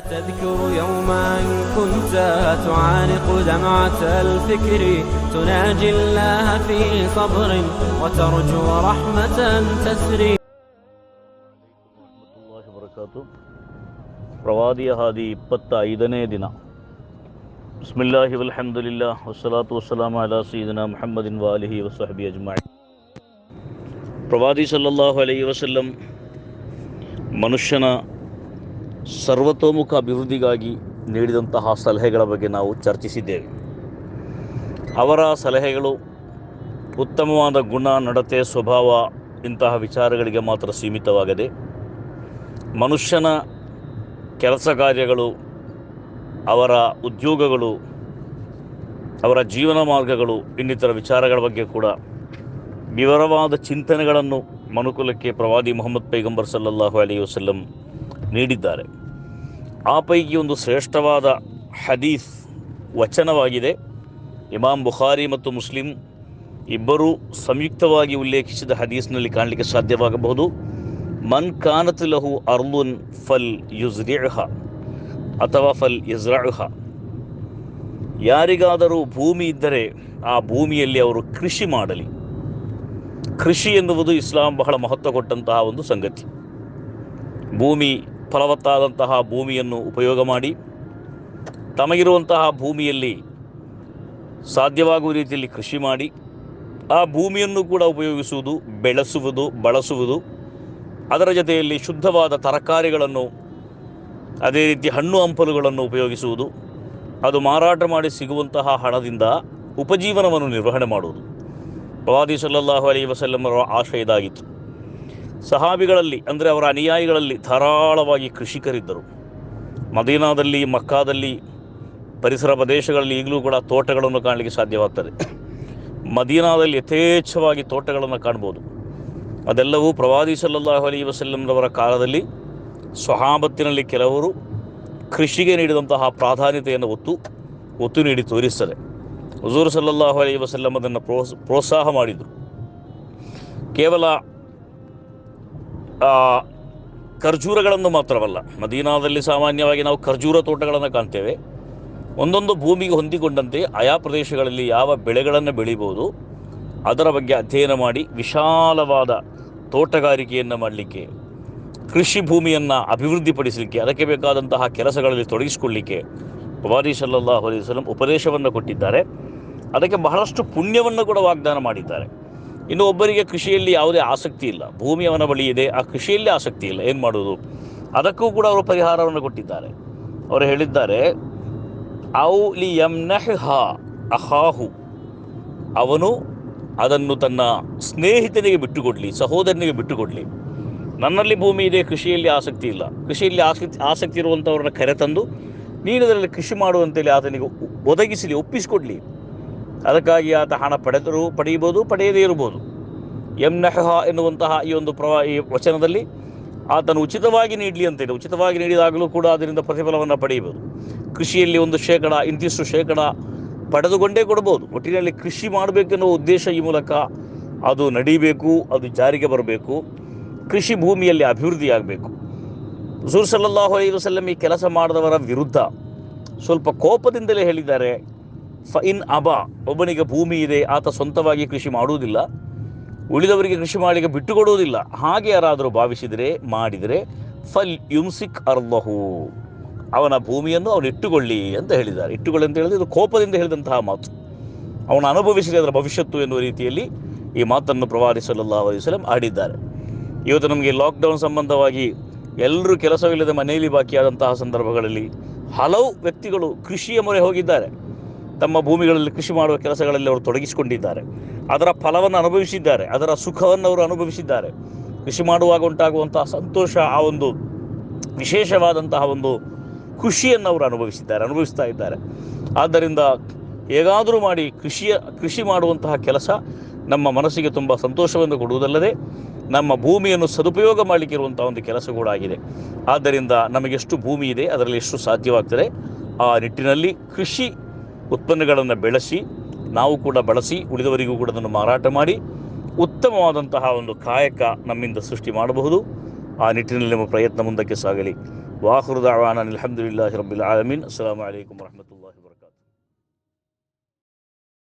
تذكر يوما كنت تعانق دمعة الفكر تناجي الله في صبر وترجو رحمة تسري ರಹಮತುಲ್ಲಾಹಿ ವಬರಕಾತು ಪ್ರವಾದಿಯ ಹಾದಿ ಇಪ್ಪತ್ತ ಐದನೇ ದಿನ ಬಿಸ್ಮಿಲ್ಲಾಹಿ ವಲ್ಹಮ್ದುಲಿಲ್ಲಾ ವಸ್ಸಲಾತು ವಸ್ಸಲಾಮ ಅಲಾ ಸೀದನ ಮುಹಮ್ಮದಿನ್ ವಾಲಿಹಿ ವಸಹಬಿ ಅಜ್ಮಾಯಿ ಪ್ರವಾದಿ ಸಲ್ಲಲ್ಲಾಹು ಅಲೈಹಿ ವಸಲ್ಲಂ ಮನುಷ್ಯನ ಸರ್ವತೋಮುಖ ಅಭಿವೃದ್ಧಿಗಾಗಿ ನೀಡಿದಂತಹ ಸಲಹೆಗಳ ಬಗ್ಗೆ ನಾವು ಚರ್ಚಿಸಿದ್ದೇವೆ. ಅವರ ಸಲಹೆಗಳು ಉತ್ತಮವಾದ ಗುಣ, ನಡತೆ, ಸ್ವಭಾವ ಇಂತಹ ವಿಚಾರಗಳಿಗೆ ಮಾತ್ರ ಸೀಮಿತವಾಗದೆ, ಮನುಷ್ಯನ ಕೆಲಸ ಕಾರ್ಯಗಳು, ಅವರ ಉದ್ಯೋಗಗಳು, ಅವರ ಜೀವನ ಮಾರ್ಗಗಳು, ಇನ್ನಿತರ ವಿಚಾರಗಳ ಬಗ್ಗೆ ಕೂಡ ವಿವರವಾದ ಚಿಂತನೆಗಳನ್ನು ಮನುಕುಲಕ್ಕೆ ಪ್ರವಾದಿ ಮೊಹಮ್ಮದ್ ಪೈಗಂಬರ್ ಸಲ್ಲಲ್ಲಾಹು ಅಲಿ ವಸಲ್ಲಂ ನೀಡಿದ್ದಾರೆ. ಆ ಪೈಕಿ ಒಂದು ಶ್ರೇಷ್ಠವಾದ ಹದೀಸ್ ವಚನವಾಗಿದೆ. ಇಮಾಮ್ ಬುಖಾರಿ ಮತ್ತು ಮುಸ್ಲಿಂ ಇಬ್ಬರೂ ಸಂಯುಕ್ತವಾಗಿ ಉಲ್ಲೇಖಿಸಿದ ಹದೀಸ್ನಲ್ಲಿ ಕಾಣಲಿಕ್ಕೆ ಸಾಧ್ಯವಾಗಬಹುದು. ಮನ್ ಕಾನತ್ ಲಹು ಅರ್ಲುನ್ ಫಲ್ ಯುಜ್ರಿಹ ಅಥವಾ ಫಲ್ ಯಜ್ರಾಹ ಯಾರಿಗಾದರೂ ಭೂಮಿ ಇದ್ದರೆ ಆ ಭೂಮಿಯಲ್ಲಿ ಅವರು ಕೃಷಿ ಮಾಡಲಿ. ಕೃಷಿ ಎನ್ನುವುದು ಇಸ್ಲಾಂ ಬಹಳ ಮಹತ್ವ ಕೊಟ್ಟಂತಹ ಒಂದು ಸಂಗತಿ. ಭೂಮಿ ಫಲವತ್ತಾದಂತಹ ಭೂಮಿಯನ್ನು ಉಪಯೋಗ ಮಾಡಿ, ತಮಗಿರುವಂತಹ ಭೂಮಿಯಲ್ಲಿ ಸಾಧ್ಯವಾಗುವ ರೀತಿಯಲ್ಲಿ ಕೃಷಿ ಮಾಡಿ, ಆ ಭೂಮಿಯನ್ನು ಕೂಡ ಉಪಯೋಗಿಸುವುದು, ಬೆಳೆಸುವುದು, ಬಳಸುವುದು, ಅದರ ಜೊತೆಯಲ್ಲಿ ಶುದ್ಧವಾದ ತರಕಾರಿಗಳನ್ನು, ಅದೇ ರೀತಿ ಹಣ್ಣು ಹಂಪಲುಗಳನ್ನು ಉಪಯೋಗಿಸುವುದು, ಅದು ಮಾರಾಟ ಮಾಡಿ ಸಿಗುವಂತಹ ಹಣದಿಂದ ಉಪಜೀವನವನ್ನು ನಿರ್ವಹಣೆ ಮಾಡುವುದು. ಪ್ರವಾದಿ ಸಲ್ಲಲ್ಲಾಹು ಅಲೈ ವಸಲ್ಲಮರ ಆಶಯ ಇದಾಗಿತ್ತು ಸಹಾಬಿಗಳಲ್ಲಿ, ಅಂದರೆ ಅವರ ಅನುಯಾಯಿಗಳಲ್ಲಿ ಧಾರಾಳವಾಗಿ ಕೃಷಿಕರಿದ್ದರು. ಮದೀನಾದಲ್ಲಿ, ಮಕ್ಕಾದಲ್ಲಿ, ಪರಿಸರ ಪ್ರದೇಶಗಳಲ್ಲಿ ಈಗಲೂ ಕೂಡ ತೋಟಗಳನ್ನು ಕಾಣಲಿಕ್ಕೆ ಸಾಧ್ಯವಾಗ್ತದೆ. ಮದೀನಾದಲ್ಲಿ ಯಥೇಚ್ಛವಾಗಿ ತೋಟಗಳನ್ನು ಕಾಣ್ಬೋದು. ಅದೆಲ್ಲವೂ ಪ್ರವಾದಿ ಸಲ್ಲಲ್ಲಾಹು ಅಲಿ ವಸಲ್ಲಂರವರ ಕಾಲದಲ್ಲಿ ಸ್ವಹಾಬತ್ತಿನಲ್ಲಿ ಕೆಲವರು ಕೃಷಿಗೆ ನೀಡಿದಂತಹ ಪ್ರಾಧಾನ್ಯತೆಯನ್ನು ಒತ್ತು ಒತ್ತು ನೀಡಿ ತೋರಿಸ್ತದೆ. ಹುಜೂರ್ ಸಲ್ಲಲ್ಲಾಹು ಅಲೈ ವಸಲ್ಲಂ ಅದನ್ನು ಪ್ರೋತ್ಸಾಹ ಮಾಡಿದರು. ಕೇವಲ ಖರ್ಜೂರಗಳನ್ನು ಮಾತ್ರವಲ್ಲ, ಮದೀನಾದಲ್ಲಿ ಸಾಮಾನ್ಯವಾಗಿ ನಾವು ಖರ್ಜೂರ ತೋಟಗಳನ್ನು ಕಾಣ್ತೇವೆ. ಒಂದೊಂದು ಭೂಮಿಗೆ ಹೊಂದಿಕೊಂಡಂತೆ ಆಯಾ ಪ್ರದೇಶಗಳಲ್ಲಿ ಯಾವ ಬೆಳೆಗಳನ್ನು ಬೆಳಿಬೋದು, ಅದರ ಬಗ್ಗೆ ಅಧ್ಯಯನ ಮಾಡಿ ವಿಶಾಲವಾದ ತೋಟಗಾರಿಕೆಯನ್ನು ಮಾಡಲಿಕ್ಕೆ, ಕೃಷಿ ಭೂಮಿಯನ್ನು ಅಭಿವೃದ್ಧಿಪಡಿಸಲಿಕ್ಕೆ, ಅದಕ್ಕೆ ಬೇಕಾದಂತಹ ಕೆಲಸಗಳಲ್ಲಿ ತೊಡಗಿಸಿಕೊಳ್ಳಿಕ್ಕೆ ಪ್ರವಾದಿ ಸಲ್ಲಲ್ಲಾಹು ಅಲೈಹಿ ವಸಲ್ಲಂ ಉಪದೇಶವನ್ನು ಕೊಟ್ಟಿದ್ದಾರೆ. ಅದಕ್ಕೆ ಬಹಳಷ್ಟು ಪುಣ್ಯವನ್ನು ಕೂಡ ವಾಗ್ದಾನ ಮಾಡಿದ್ದಾರೆ. ಇನ್ನು ಒಬ್ಬರಿಗೆ ಕೃಷಿಯಲ್ಲಿ ಯಾವುದೇ ಆಸಕ್ತಿ ಇಲ್ಲ. ಭೂಮಿ ಅವನ ಬಳಿ ಇದೆ, ಆ ಕೃಷಿಯಲ್ಲಿ ಆಸಕ್ತಿ ಇಲ್ಲ. ಏನು ಮಾಡೋದು? ಅದಕ್ಕೂ ಕೂಡ ಅವರು ಪರಿಹಾರವನ್ನು ಕೊಟ್ಟಿದ್ದಾರೆ. ಅವರು ಹೇಳಿದ್ದಾರೆ, ಔ ಲಿ ಯಮ್ನಹ ಅಹಾಹು. ಅವನು ಅದನ್ನು ತನ್ನ ಸ್ನೇಹಿತನಿಗೆ ಬಿಟ್ಟುಕೊಡಲಿ, ಸಹೋದರನಿಗೆ ಬಿಟ್ಟುಕೊಡಲಿ. ನನ್ನಲ್ಲಿ ಭೂಮಿ ಇದೆ, ಕೃಷಿಯಲ್ಲಿ ಆಸಕ್ತಿ ಇಲ್ಲ. ಕೃಷಿಯಲ್ಲಿ ಆಸಕ್ತಿ ಆಸಕ್ತಿ ಇರುವಂಥವ್ರನ್ನ ಕರೆತಂದು ನೀನು ಅದರಲ್ಲಿ ಕೃಷಿ ಮಾಡುವಂತೇಳಿ ಆತನಿಗೆ ಒದಗಿಸಲಿ, ಒಪ್ಪಿಸಿಕೊಡ್ಲಿ. ಅದಕ್ಕಾಗಿ ಆತ ಹಣ ಪಡೆದರೂ ಪಡೆಯಬಹುದು, ಪಡೆಯದೇ ಇರಬಹುದು. ಯಮ್ನಹ ಎನ್ನುವಂತಹ ಈ ಒಂದು ಪ್ರವಾ ಈ ವಚನದಲ್ಲಿ ಆತನು ಉಚಿತವಾಗಿ ನೀಡಲಿ ಅಂತೇಳಿ ಉಚಿತವಾಗಿ ನೀಡಿದಾಗಲೂ ಕೂಡ ಅದರಿಂದ ಪ್ರತಿಫಲವನ್ನು ಪಡೆಯಬಹುದು. ಕೃಷಿಯಲ್ಲಿ ಒಂದು ಶೇಕಡ, ಇಂತಿಷ್ಟು ಶೇಕಡ ಪಡೆದುಕೊಂಡೇ ಕೊಡಬಹುದು. ಒಟ್ಟಿನಲ್ಲಿ ಕೃಷಿ ಮಾಡಬೇಕೆನ್ನುವ ಉದ್ದೇಶ ಈ ಮೂಲಕ ಅದು ನಡೀಬೇಕು, ಅದು ಜಾರಿಗೆ ಬರಬೇಕು. ಕೃಷಿ ಭೂಮಿಯಲ್ಲಿ ಅಭಿವೃದ್ಧಿಯಾಗಬೇಕು. ಹುಜೂರ್ ಸಲ್ಲಲ್ಲಾಹು ಅಲೈಹಿ ಈ ಕೆಲಸ ಮಾಡಿದವರ ವಿರುದ್ಧ ಸ್ವಲ್ಪ ಕೋಪದಿಂದಲೇ ಹೇಳಿದ್ದಾರೆ. ಫ ಇನ್ ಅಬ, ಒಬ್ಬನಿಗೆ ಭೂಮಿ ಇದೆ, ಆತ ಸ್ವಂತವಾಗಿ ಕೃಷಿ ಮಾಡುವುದಿಲ್ಲ, ಉಳಿದವರಿಗೆ ಕೃಷಿ ಮಾಡಲಿಕ್ಕೆ ಬಿಟ್ಟುಕೊಡುವುದಿಲ್ಲ, ಹಾಗೆ ಯಾರಾದರೂ ಭಾವಿಸಿದರೆ, ಮಾಡಿದರೆ, ಫಲ್ ಯುಮ್ಸಿಕ್ ಅರ್ಲಹು ಅವನ ಭೂಮಿಯನ್ನು ಅವನು ಇಟ್ಟುಕೊಳ್ಳಿ ಅಂತ ಹೇಳಿದ್ದಾರೆ. ಇಟ್ಟುಕೊಳ್ಳಿ ಅಂತ ಹೇಳಿದ್ರೆ ಇದು ಕೋಪದಿಂದ ಹೇಳಿದಂತಹ ಮಾತು. ಅವನು ಅನುಭವಿಸಲಿ ಅದರ ಭವಿಷ್ಯತ್ತು ಎನ್ನುವ ರೀತಿಯಲ್ಲಿ ಈ ಮಾತನ್ನು ಪ್ರವಾದಿ ಸಲ್ಲಲ್ಲಾಹು ಅಲೈಹಿ ಆಡಿದ್ದಾರೆ. ಇವತ್ತು ನಮಗೆ ಲಾಕ್ಡೌನ್ ಸಂಬಂಧವಾಗಿ ಎಲ್ಲರೂ ಕೆಲಸವಿಲ್ಲದೆ ಮನೆಯಲ್ಲಿ ಬಾಕಿಯಾದಂತಹ ಸಂದರ್ಭಗಳಲ್ಲಿ ಹಲವು ವ್ಯಕ್ತಿಗಳು ಕೃಷಿಯ ಮೊರೆ ಹೋಗಿದ್ದಾರೆ. ತಮ್ಮ ಭೂಮಿಗಳಲ್ಲಿ ಕೃಷಿ ಮಾಡುವ ಕೆಲಸಗಳಲ್ಲಿ ಅವರು ತೊಡಗಿಸಿಕೊಂಡಿದ್ದಾರೆ. ಅದರ ಫಲವನ್ನು ಅನುಭವಿಸಿದ್ದಾರೆ. ಅದರ ಸುಖವನ್ನು ಅವರು ಅನುಭವಿಸಿದ್ದಾರೆ. ಕೃಷಿ ಮಾಡುವಾಗ ಉಂಟಾಗುವಂತಹ ಸಂತೋಷ, ಆ ಒಂದು ವಿಶೇಷವಾದಂತಹ ಒಂದು ಖುಷಿಯನ್ನು ಅವರು ಅನುಭವಿಸಿದ್ದಾರೆ, ಅನುಭವಿಸ್ತಾ ಇದ್ದಾರೆ. ಆದ್ದರಿಂದ ಹೇಗಾದರೂ ಮಾಡಿ ಕೃಷಿಯ, ಕೃಷಿ ಮಾಡುವಂತಹ ಕೆಲಸ ನಮ್ಮ ಮನಸ್ಸಿಗೆ ತುಂಬ ಸಂತೋಷವನ್ನು ಕೊಡುವುದಲ್ಲದೆ, ನಮ್ಮ ಭೂಮಿಯನ್ನು ಸದುಪಯೋಗ ಮಾಡ್ಲಿಕ್ಕೆ ಇರುವಂಥ ಒಂದು ಕೆಲಸ ಕೂಡ ಆಗಿದೆ. ಆದ್ದರಿಂದ ನಮಗೆಷ್ಟು ಭೂಮಿ ಇದೆ, ಅದರಲ್ಲಿ ಎಷ್ಟು ಸಾಧ್ಯವಾಗ್ತದೆ? ಆ ನಿಟ್ಟಿನಲ್ಲಿ ಕೃಷಿ ಉತ್ಪನ್ನಗಳನ್ನು ಬೆಳೆಸಿ, ನಾವು ಕೂಡ ಬಳಸಿ, ಉಳಿದವರಿಗೂ ಕೂಡ ಅದನ್ನು ಮಾರಾಟ ಮಾಡಿ, ಉತ್ತಮವಾದಂತಹ ಒಂದು ಕಾಯಕ ನಮ್ಮಿಂದ ಸೃಷ್ಟಿ ಮಾಡಬಹುದು. ಆ ನಿಟ್ಟಿನಲ್ಲಿ ನಮ್ಮ ಪ್ರಯತ್ನ ಮುಂದಕ್ಕೆ ಸಾಗಲಿ. ವಾಹೃದಾವಾನ ಅಲ್ಹಮ್ದುಲಿಲ್ಲಾಹಿ ರಬ್ಬಿಲ್ ಆಲಮೀನ್. ಅಲೈಕುಮ್ ವರಹಮತುಲ್ಲಾಹಿ ವಬರಕಾತು